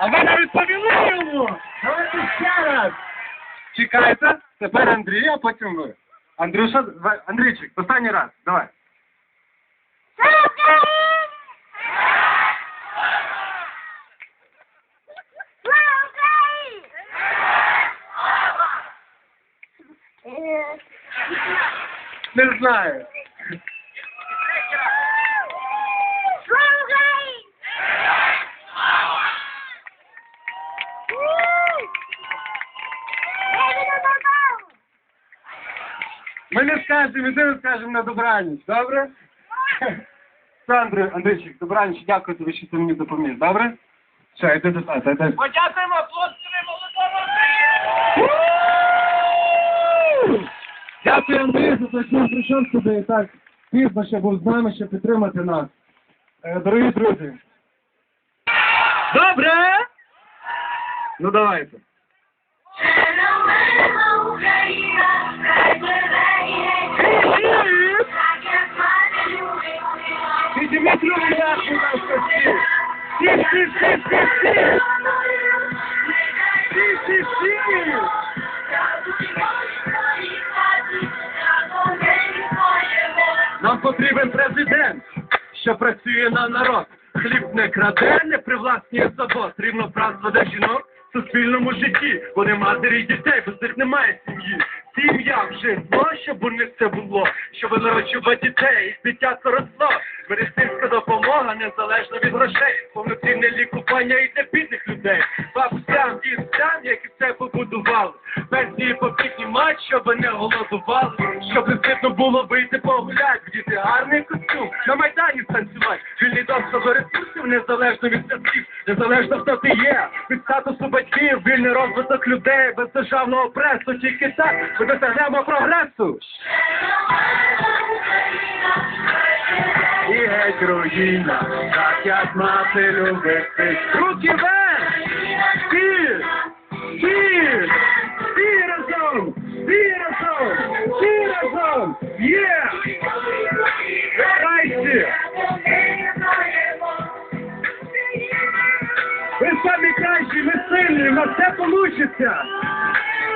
А ви не відповіли йому! Давайте ще раз! Чекайте, тепер Андрій, а потім ви. Андрюша, ви- Андрійчик, останній раз, давай. Не знаю. Скажемо, і ти не скажемо на добраніч, добре? Сандра, Андрійчик, добраніч, дякую тобі, що ти мені допоміг, добре? Все, йди до тата, йди. Подякуємо хлопцеві молодому Дякую, Андрій, за те, що він прийшов сюди і так пізно ще був з нами, щоб підтримати нас. Е, Дорогі друзі. Добре? Ну давайте. Підніміть руки вверх, будь ласка, всі. Всі, всі, всі, всі, всі. Всі, всі. Нам потрібен президент, що працює на народ. Хліб не краде, не привласнює завод. Рівноправство для жінок в суспільному житті. Вони матері і дітей, без них немає сім'ї. Сім'я вже зло, щоб у них це було, щоб народжувати дітей, і дитя росло. Медицинська допомога незалежно від грошей, повноцінне лікування і для бідних людей. Бабусям, дідцям, які це побудували. Пенсії побідні мать, щоб не голодували, щоб не стидно було вийти погулять, вдіти гарний костюм, на майдані станцювати, вільний доступ до ресурсів, незалежно від зв'язків, незалежно хто ти є, від статусу батьків, вільний розвиток людей, без державного пресу, тільки так. Ми досягнемо прогресу. І геть руїна, так як мати любить ти. Руки вверх! Всі! Всі! Всі разом! Всі разом! Всі разом! Є! Грайся! Ви самі кращі, ми сильні, в нас все получиться!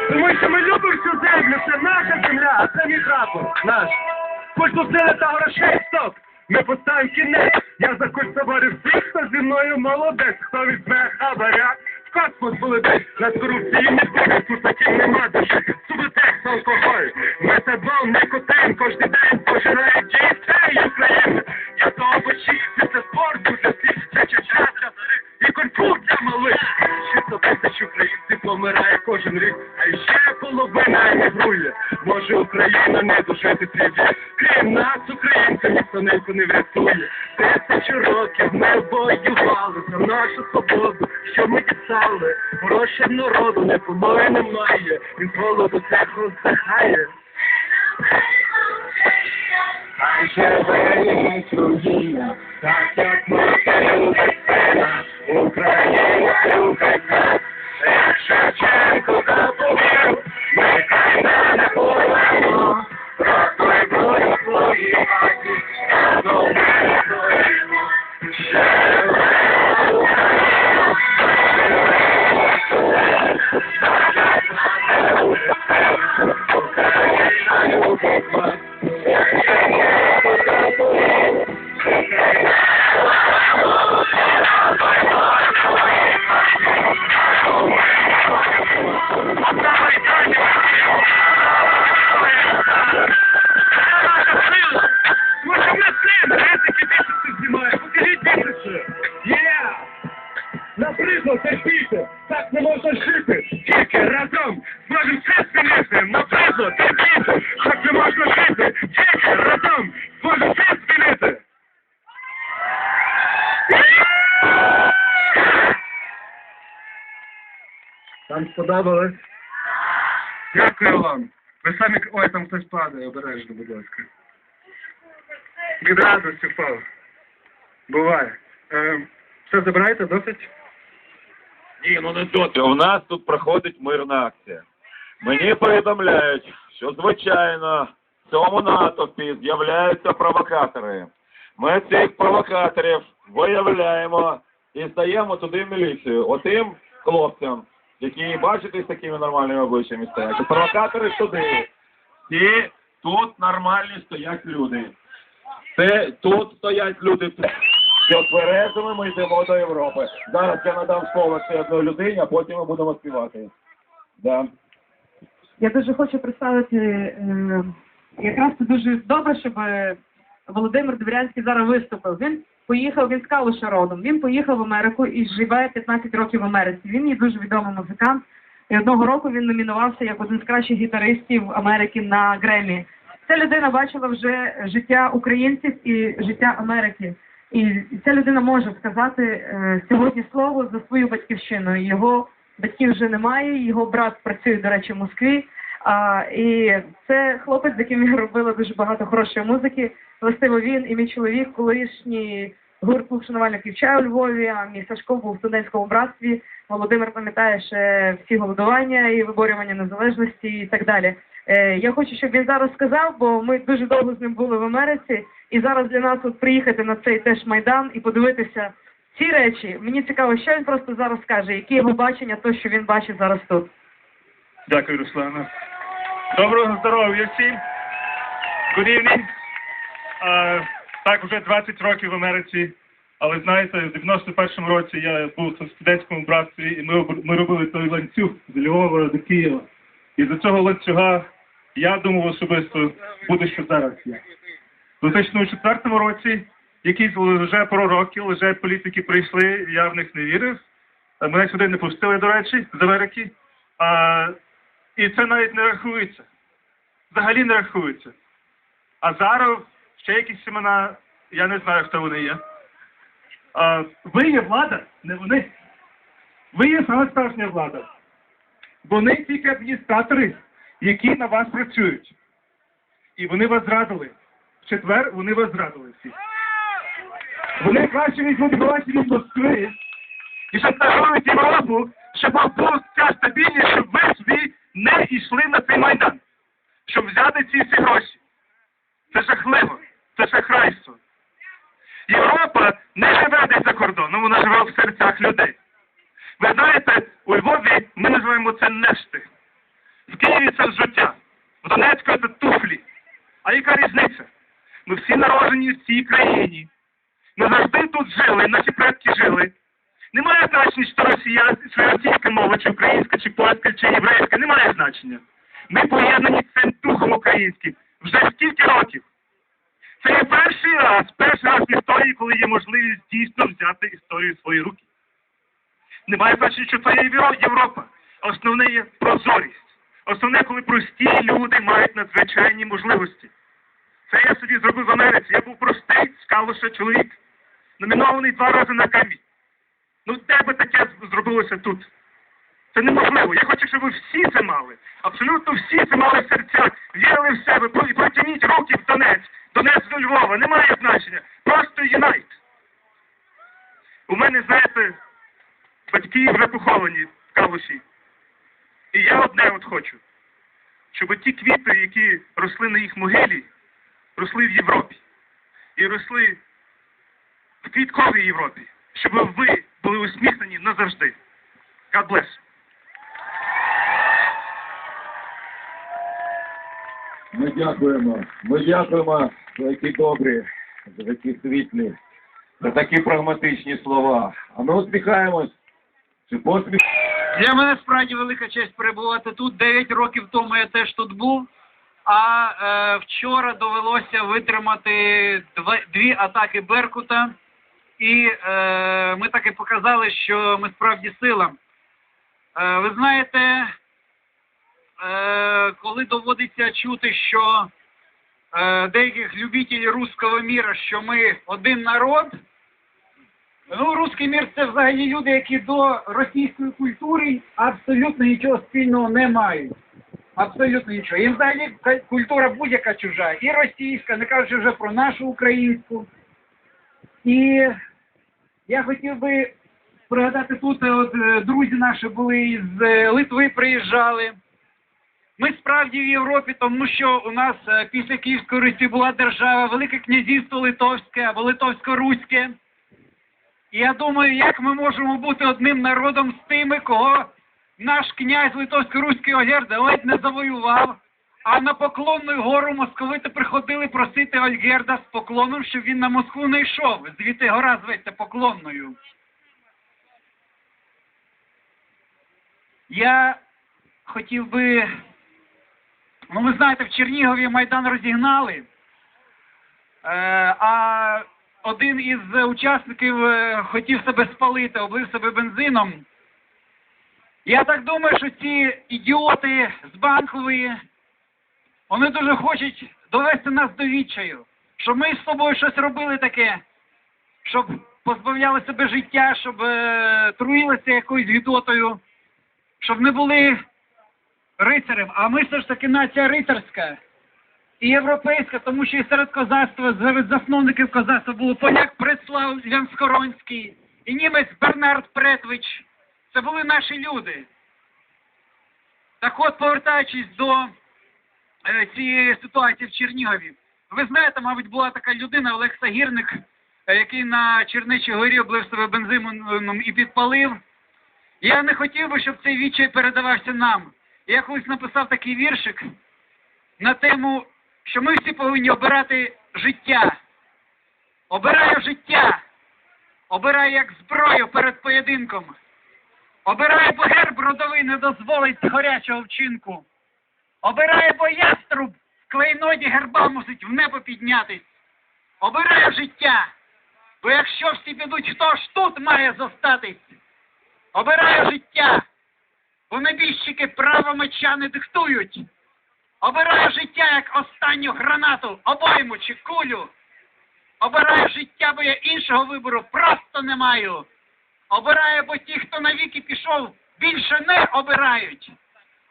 Тому що ми любимо цю землю, це наша земля, а це мій прапор, наш. Культу сили та грошей, стоп! Ми поставимо кінець. Я за культ соборів всіх, хто зі мною молодець, хто візьме хабаря. В космос полетить, над корупцією не буде, таким нема душі. Суботекс, алкоголь, метадон, никотин, кожен день пожирають дітей України. Я то обочівся, це спорт, буде всіх, це чеча для і малих. 600 тисяч українців помирає кожен рік, а ще половина емігрує. Може Україна не дожити свій. Крім нас, українців, ніхто неньку не врятує. Тисячу років ми воювали за нашу свободу, що ми дістали. Грошей народу не і немає. Він з голоду цеху здихає. Хай живе геть так як мати любить Україна нас, як Шевченко сподобалось? Дякую вам. Ви самі... Ой, там хтось падає, обережно, будь ласка. Від радості впав. Буває. Е, все забираєте, досить? Ні, ну не доти. У нас тут проходить мирна акція. Мені повідомляють, що звичайно в цьому натовпі з'являються провокатори. Ми цих провокаторів виявляємо і стаємо туди в міліцію. Отим хлопцям, які бачите з такими нормальними обличчями стоять. Провокатори туди. І тут нормальні стоять люди. Це тут стоять люди. Що тверезими ми йдемо до Європи. Зараз я надам слово ще одній людині, а потім ми будемо співати. Да. Я дуже хочу представити, е, якраз це дуже добре, щоб Володимир Дворянський зараз виступив. Він поїхав, він з Калуша родом, він поїхав в Америку і живе 15 років в Америці. Він є дуже відомий музикант. І одного року він номінувався як один з кращих гітаристів Америки на Гремі. Ця людина бачила вже життя українців і життя Америки. І ця людина може сказати е, сьогодні слово за свою батьківщину. Його батьків вже немає, його брат працює, до речі, в Москві. А, і це хлопець, з яким я робила дуже багато хорошої музики. Властиво він і мій чоловік, колишній гурт клуб шанувальників чаю у Львові, а мій Сашко був в студентському братстві. Володимир пам'ятає ще всі голодування і виборювання незалежності і так далі. Е, я хочу, щоб він зараз сказав, бо ми дуже довго з ним були в Америці, і зараз для нас от приїхати на цей теж майдан і подивитися ці речі. Мені цікаво, що він просто зараз скаже, які його бачення, то що він бачить зараз тут. Дякую, Руслана. Доброго здоров'я всім. Good evening. Так, вже 20 років в Америці. Але знаєте, в 91-му році я був в студентському братстві, і ми, ми робили той ланцюг з Львова до Києва. І з цього ланцюга я думав особисто, буде що зараз є. У 2004 році якісь лже пророки, лже політики прийшли, я в них не вірив. Мене сюди не пустили, до речі, з Америки. І це навіть не рахується. Взагалі не рахується. А зараз ще якісь семена, я не знаю, хто вони є. А, ви є влада, не вони. Ви є саме справжня влада. Вони тільки адміністратори, які на вас працюють. І вони вас зрадили. В четвер вони вас зрадили всі. Вони краще візьмуть гроші від Москви, і щоб шантажують Європу, щоб була ця стабільність, щоб ви собі не йшли на цей майдан, щоб взяти ці всі гроші. Це жахливо, це шахрайство. Європа не живе десь за кордоном, вона живе в серцях людей. Ви знаєте, у Львові ми називаємо це нешти. В Києві це взуття, в Донецьку це туфлі. А яка різниця? Ми всі народжені в цій країні. Ми завжди тут жили, наші предки. Немає значення, чи то росія, чи російська мова, чи українська, чи польська, чи єврейська, немає значення. Ми поєднані цим духом українським вже стільки років. Це є перший раз, перший раз в історії, коли є можливість дійсно взяти історію в свої руки. Немає значення, що це є Європа. Основне є прозорість. Основне, коли прості люди мають надзвичайні можливості. Це я собі зробив в Америці. Я був простий, скалоша чоловік, номінований два рази на камінь. Ну, де би таке зробилося тут? Це неможливо. Я хочу, щоб ви всі це мали. Абсолютно всі це мали в серцях, вірили в себе. Про- протягніть руки в Донець. Донець до Львова. Немає значення. Просто юнайт. У мене, знаєте, батьки вже поховані в Калуші. І я одне от хочу. Щоб ті квіти, які росли на їх могилі, росли в Європі. І росли в квітковій Європі. Щоб ви були усміхнені назавжди. God bless. Ми дякуємо. Ми дякуємо за такі добрі, за такі світлі, за такі прагматичні слова. А ми усміхаємось. Чи посміх? Для мене справді велика честь перебувати тут. Дев'ять років тому я теж тут був. А е, вчора довелося витримати два, дві атаки Беркута, і е, ми таки показали, що ми справді сила. Е, ви знаєте, е, коли доводиться чути, що е, деяких любителів руського міра, що ми один народ. Ну, русський мір це взагалі люди, які до російської культури абсолютно нічого спільного не мають. Абсолютно нічого. Їм взагалі культура будь-яка чужа. І російська, не кажучи вже про нашу українську. І я хотів би пригадати тут, от е, друзі наші були з Литви приїжджали. Ми справді в Європі, тому що у нас е, після Київської Русі була держава, Велике князівство Литовське або Литовсько-Руське. І я думаю, як ми можемо бути одним народом з тими, кого наш князь Литовсько-Руський Ольгерда ледь не завоював, а на поклонну гору московити приходили просити Ольгерда з поклоном, щоб він на Москву не йшов. Звідти гора зветься поклонною. Я хотів би. Ну, ви знаєте, в Чернігові Майдан розігнали, е, а один із учасників е, хотів себе спалити, облив себе бензином. Я так думаю, що ці ідіоти з Банкової, вони дуже хочуть довести нас до відчаю, щоб ми з тобою щось робили таке, щоб позбавляли себе життя, щоб е, труїлися якоюсь гідотою, щоб не були рицарем. А ми все ж таки нація рицарська і європейська, тому що і серед козацтва, серед засновників козацтва було поляк Предслав Лянскоронський і німець Бернард Претвич. Це були наші люди. Так от, повертаючись до цієї ситуації в Чернігові, ви знаєте, мабуть, була така людина Олег Сагірник, е, який на Черничій горі облив себе бензином і підпалив. Я не хотів би, щоб цей відчай передавався нам. Я колись написав такий віршик на тему, що ми всі повинні обирати життя. Обираю життя. Обираю як зброю перед поєдинком. Обираю, бо герб родовий не дозволить горячого вчинку. Обираю, бо яструб клейноді герба мусить в небо піднятись. Обираю життя, бо якщо всі підуть, хто ж тут має зостатись? Обираю життя, бо небіжчики право меча не диктують. Обираю життя як останню гранату, обойму чи кулю. Обираю життя, бо я іншого вибору просто не маю. Обираю, бо ті, хто навіки пішов, більше не обирають.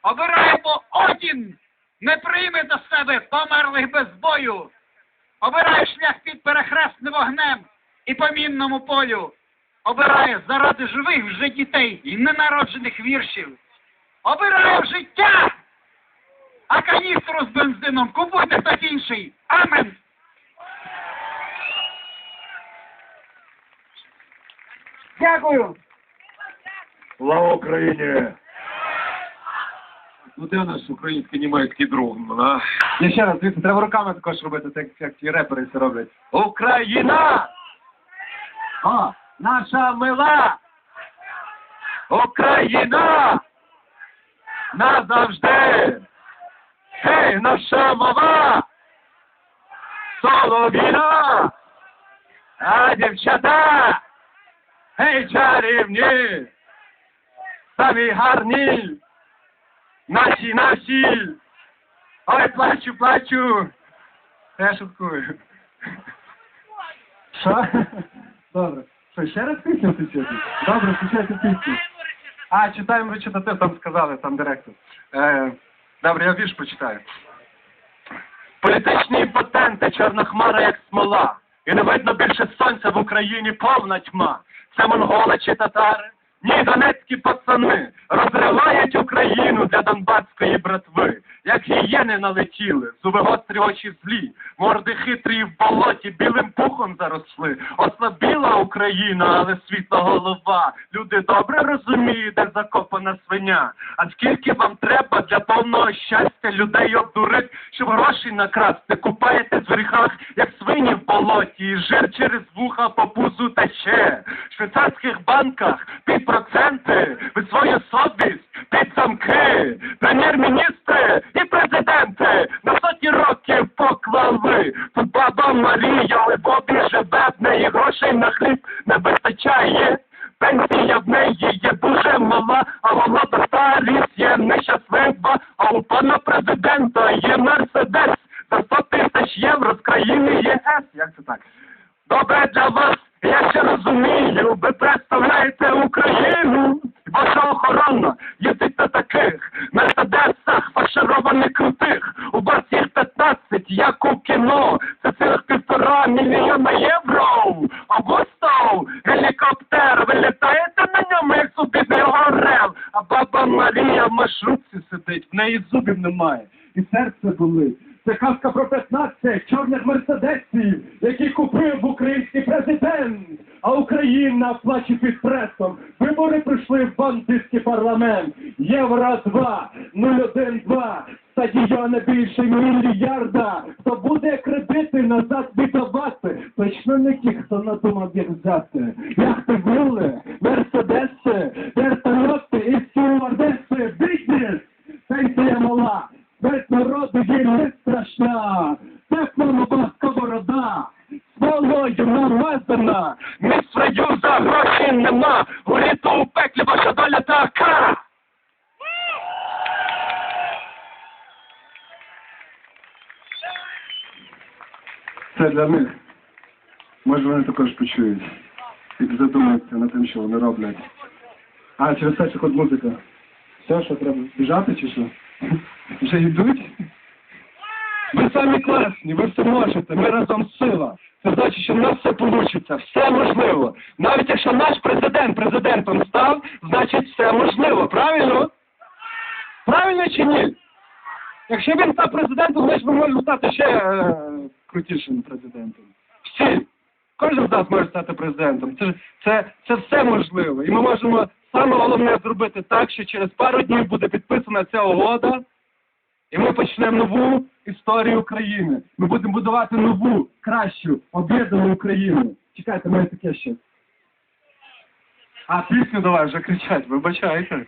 Обираю, бо Одін не прийме до себе померлих без бою. Обираю шлях під перехресним вогнем і по мінному полю. Обираю заради живих вже дітей і ненароджених віршів. Обираю життя, а каністру з бензином купуйте хтось інший. Амен. Дякую. Слава Україні! Ну де наш український німецький друг? А? Я ще раз, дивіться, треба руками також робити, так як ті репери це роблять. Україна! О, наша мила! Україна! Назавжди! Гей, наша мова! Соловіна! А дівчата! Гей, чарівні! Самі гарні! Наші, наші! Ой, плачу, плачу. Я шуткую. Що? Добре. Що, ще раз пісню включити? Добре, включайте пісню. А, читаємо, ви читати, там сказали, там директор. Е, добре, я вірш почитаю. Політичні імпотенти, чорна хмара, як смола. І не видно більше сонця в Україні повна тьма. Це монголи чи татари. Ні, донецькі пацани розривають Україну для донбаської братви. Як гієни налетіли, зуби гострі очі злі, морди хитрі в болоті білим пухом заросли. Ослабіла Україна, але світла голова. Люди добре розуміють, де закопана свиня. А скільки вам треба для повного щастя людей обдурить, щоб гроші накрасти, купаєте в гріхах, як свині в болоті, і жир через вуха по пузу тече. В швейцарських банках під проценти, ви свою совість під замки, прем'єр-міністри і президенти на сотні років поклали. Тут баба Марія Левобі живе, в неї грошей на хліб розумію, ви представляєте Україну. Ваша охорона їздить на таких мерседесах фаршированих крутих. У вас їх 15, як у кіно. Це цілих півтора мільйона євро. Августо, гелікоптер, ви літаєте на ньому, як субідний орел. А баба Марія в маршрутці сидить. в неї зубів немає. Пресом. Вибори прийшли в бандитський парламент. Євро 2, 012, стадіони більше мільярда. Хто буде кредити назад віддавати? Точно не ті, хто надумав їх взяти. Яхти вили, мерседеси, вертольоти і стюардеси. Бізнес! Пенсія мала, смерть народу є не страшна. Тепла нова сковорода, смолою намазана. Між Союза грошей нема, горіти у пеклі ваша доля така. Це для них. Може вони також почують. І задумаються над тим, що вони роблять. А, через 5 секунд музика. Все, що треба? Біжати чи що? Вже йдуть? Самі класні, ви все можете, ми разом сила. Це значить, що в нас все вийде, все можливо. Навіть якщо наш президент президентом став, значить все можливо, правильно? Правильно чи ні? Якщо він став президентом, значить ми можемо стати ще е, крутішим президентом. Всі. Кожен з нас може стати президентом. Це, це, це все можливо. І ми можемо саме головне зробити так, що через пару днів буде підписана ця угода, і ми почнемо нову історію України. Ми будемо будувати нову, кращу, об'єднану Україну. Чекайте, мене таке ще. А, пісню давай вже кричать, вибачайте.